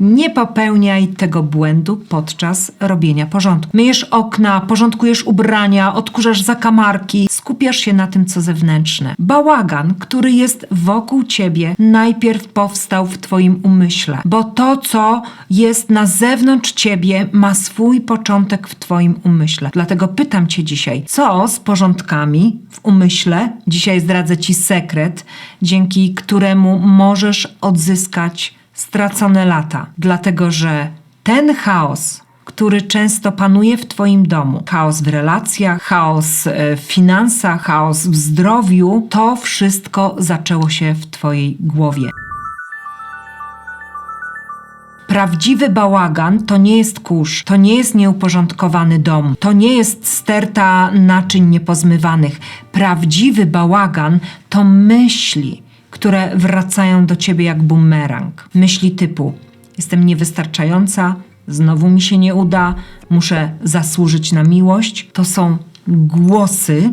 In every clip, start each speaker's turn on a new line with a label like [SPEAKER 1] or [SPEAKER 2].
[SPEAKER 1] Nie popełniaj tego błędu podczas robienia porządku. Myjesz okna, porządkujesz ubrania, odkurzasz zakamarki, skupiasz się na tym, co zewnętrzne. Bałagan, który jest wokół ciebie, najpierw powstał w twoim umyśle, bo to, co jest na zewnątrz ciebie, ma swój początek w twoim umyśle. Dlatego pytam cię dzisiaj, co z porządkami w umyśle? Dzisiaj zdradzę ci sekret, dzięki któremu możesz odzyskać stracone lata, dlatego że ten chaos, który często panuje w Twoim domu, chaos w relacjach, chaos e, w finansach, chaos w zdrowiu, to wszystko zaczęło się w Twojej głowie. Prawdziwy bałagan to nie jest kurz, to nie jest nieuporządkowany dom, to nie jest sterta naczyń niepozmywanych. Prawdziwy bałagan to myśli, które wracają do ciebie jak bumerang. Myśli typu: Jestem niewystarczająca, znowu mi się nie uda, muszę zasłużyć na miłość. To są głosy,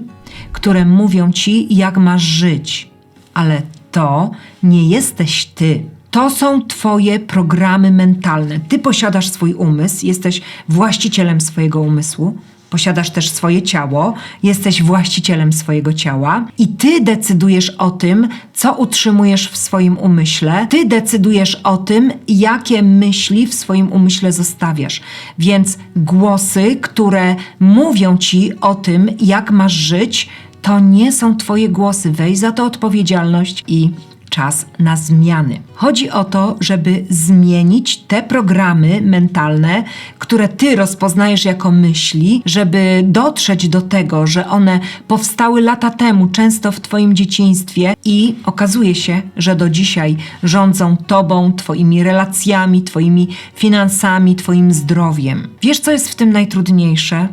[SPEAKER 1] które mówią ci, jak masz żyć, ale to nie jesteś ty. To są Twoje programy mentalne. Ty posiadasz swój umysł, jesteś właścicielem swojego umysłu, posiadasz też swoje ciało, jesteś właścicielem swojego ciała i Ty decydujesz o tym, co utrzymujesz w swoim umyśle. Ty decydujesz o tym, jakie myśli w swoim umyśle zostawiasz. Więc głosy, które mówią Ci o tym, jak masz żyć, to nie są Twoje głosy. Weź za to odpowiedzialność i czas na zmiany. Chodzi o to, żeby zmienić te programy mentalne, które ty rozpoznajesz jako myśli, żeby dotrzeć do tego, że one powstały lata temu, często w twoim dzieciństwie i okazuje się, że do dzisiaj rządzą tobą, twoimi relacjami, twoimi finansami, twoim zdrowiem. Wiesz, co jest w tym najtrudniejsze?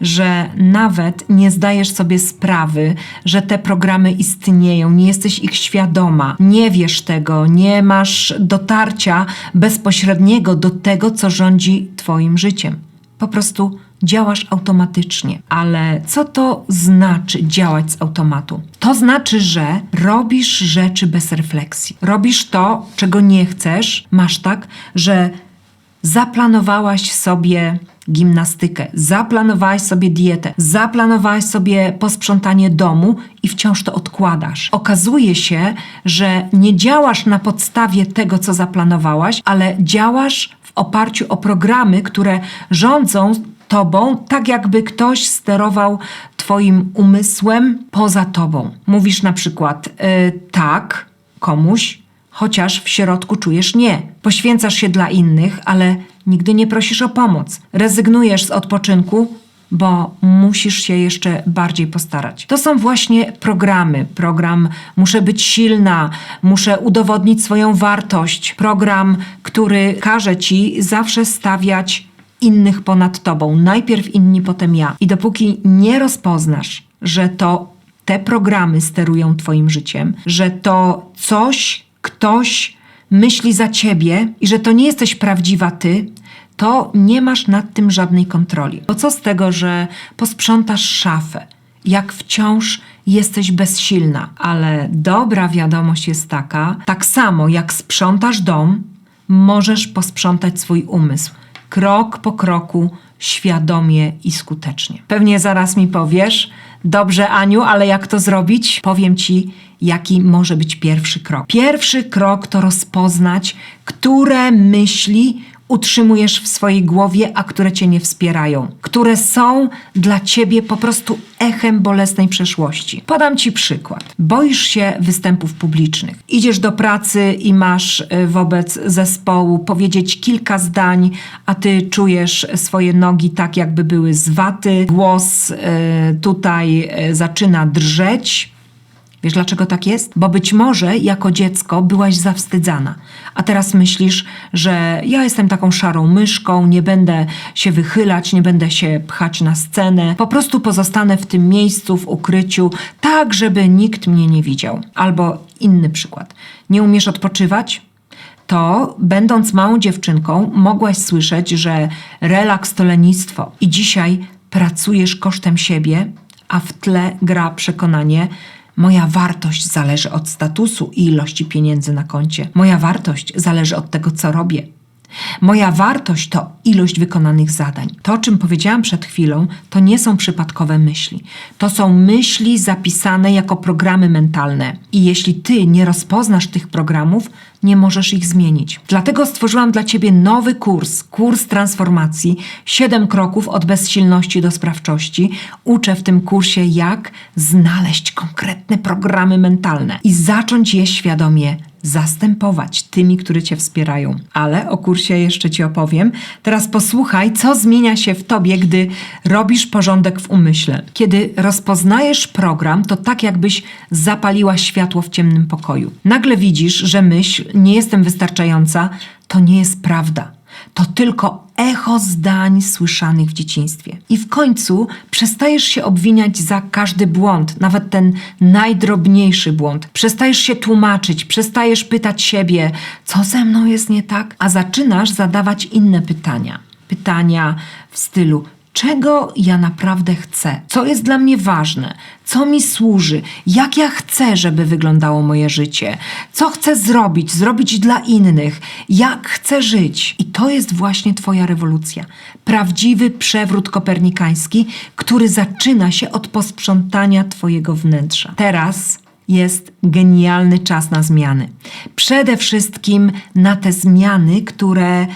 [SPEAKER 1] Że nawet nie zdajesz sobie sprawy, że te programy istnieją, nie jesteś ich świadoma, nie wiesz tego, nie masz dotarcia bezpośredniego do tego, co rządzi Twoim życiem. Po prostu działasz automatycznie. Ale co to znaczy działać z automatu? To znaczy, że robisz rzeczy bez refleksji. Robisz to, czego nie chcesz, masz tak, że zaplanowałaś sobie gimnastykę, zaplanowałaś sobie dietę, zaplanowałaś sobie posprzątanie domu i wciąż to odkładasz. Okazuje się, że nie działasz na podstawie tego, co zaplanowałaś, ale działasz w oparciu o programy, które rządzą tobą, tak jakby ktoś sterował twoim umysłem poza tobą. Mówisz na przykład y, tak komuś, chociaż w środku czujesz nie. Poświęcasz się dla innych, ale nigdy nie prosisz o pomoc. Rezygnujesz z odpoczynku, bo musisz się jeszcze bardziej postarać. To są właśnie programy. Program muszę być silna, muszę udowodnić swoją wartość. Program, który każe ci zawsze stawiać innych ponad tobą. Najpierw inni, potem ja. I dopóki nie rozpoznasz, że to te programy sterują twoim życiem, że to coś, ktoś myśli za ciebie i że to nie jesteś prawdziwa ty, to nie masz nad tym żadnej kontroli. Bo co z tego, że posprzątasz szafę, jak wciąż jesteś bezsilna? Ale dobra wiadomość jest taka, tak samo jak sprzątasz dom, możesz posprzątać swój umysł. Krok po kroku, świadomie i skutecznie. Pewnie zaraz mi powiesz, dobrze Aniu, ale jak to zrobić? Powiem ci, jaki może być pierwszy krok. Pierwszy krok to rozpoznać, które myśli utrzymujesz w swojej głowie, a które cię nie wspierają, które są dla ciebie po prostu echem bolesnej przeszłości. Podam ci przykład. Boisz się występów publicznych. Idziesz do pracy i masz y, wobec zespołu powiedzieć kilka zdań, a ty czujesz swoje nogi tak, jakby były z waty, głos y, tutaj y, zaczyna drżeć. Wiesz dlaczego tak jest? Bo być może jako dziecko byłaś zawstydzana, a teraz myślisz, że ja jestem taką szarą myszką, nie będę się wychylać, nie będę się pchać na scenę, po prostu pozostanę w tym miejscu, w ukryciu, tak, żeby nikt mnie nie widział. Albo inny przykład. Nie umiesz odpoczywać? to będąc małą dziewczynką mogłaś słyszeć, że relaks to lenistwo i dzisiaj pracujesz kosztem siebie, a w tle gra przekonanie, moja wartość zależy od statusu i ilości pieniędzy na koncie. Moja wartość zależy od tego, co robię. Moja wartość to ilość wykonanych zadań. To, o czym powiedziałam przed chwilą, to nie są przypadkowe myśli. To są myśli zapisane jako programy mentalne. I jeśli ty nie rozpoznasz tych programów, nie możesz ich zmienić. Dlatego stworzyłam dla ciebie nowy kurs, kurs transformacji, 7 kroków od bezsilności do sprawczości. Uczę w tym kursie, jak znaleźć konkretne programy mentalne i zacząć je świadomie zastępować tymi, które cię wspierają. Ale o kursie jeszcze ci opowiem. Teraz posłuchaj, co zmienia się w tobie, gdy robisz porządek w umyśle. Kiedy rozpoznajesz program, to tak jakbyś zapaliła światło w ciemnym pokoju. Nagle widzisz, że myśl nie jestem wystarczająca, to nie jest prawda. To tylko echo zdań słyszanych w dzieciństwie. I w końcu przestajesz się obwiniać za każdy błąd, nawet ten najdrobniejszy błąd. Przestajesz się tłumaczyć, przestajesz pytać siebie, co ze mną jest nie tak, a zaczynasz zadawać inne pytania. Pytania w stylu: czego ja naprawdę chcę, co jest dla mnie ważne, co mi służy, jak ja chcę, żeby wyglądało moje życie, co chcę zrobić, zrobić dla innych, jak chcę żyć. I to jest właśnie Twoja rewolucja. Prawdziwy przewrót kopernikański, który zaczyna się od posprzątania Twojego wnętrza. Teraz jest genialny czas na zmiany. Przede wszystkim na te zmiany, które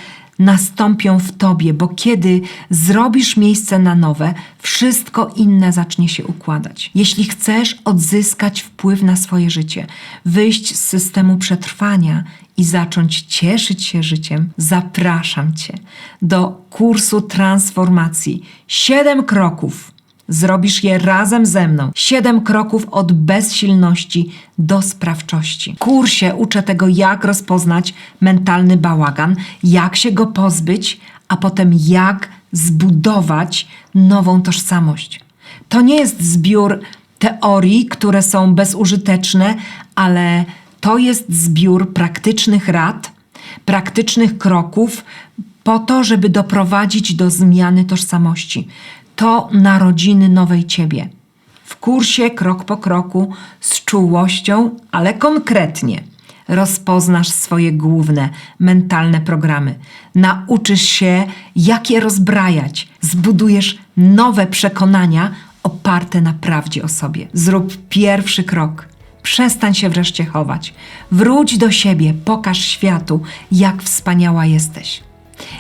[SPEAKER 1] nastąpią w tobie, bo kiedy zrobisz miejsce na nowe, wszystko inne zacznie się układać. Jeśli chcesz odzyskać wpływ na swoje życie, wyjść z systemu przetrwania i zacząć cieszyć się życiem, zapraszam cię do kursu transformacji. Siedem kroków Zrobisz je razem ze mną. Siedem kroków od bezsilności do sprawczości. W kursie uczę tego, jak rozpoznać mentalny bałagan, jak się go pozbyć, a potem jak zbudować nową tożsamość. To nie jest zbiór teorii, które są bezużyteczne, ale to jest zbiór praktycznych rad, praktycznych kroków po to, żeby doprowadzić do zmiany tożsamości to narodziny nowej ciebie. W kursie krok po kroku, z czułością, ale konkretnie rozpoznasz swoje główne mentalne programy. Nauczysz się, jak je rozbrajać, zbudujesz nowe przekonania oparte na prawdzie o sobie. Zrób pierwszy krok. Przestań się wreszcie chować. Wróć do siebie, pokaż światu, jak wspaniała jesteś.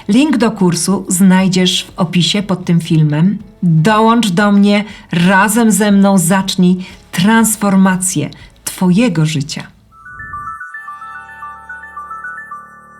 [SPEAKER 1] Link do kursu znajdziesz w opisie pod tym filmem. Dołącz do mnie, razem ze mną zacznij transformację Twojego życia.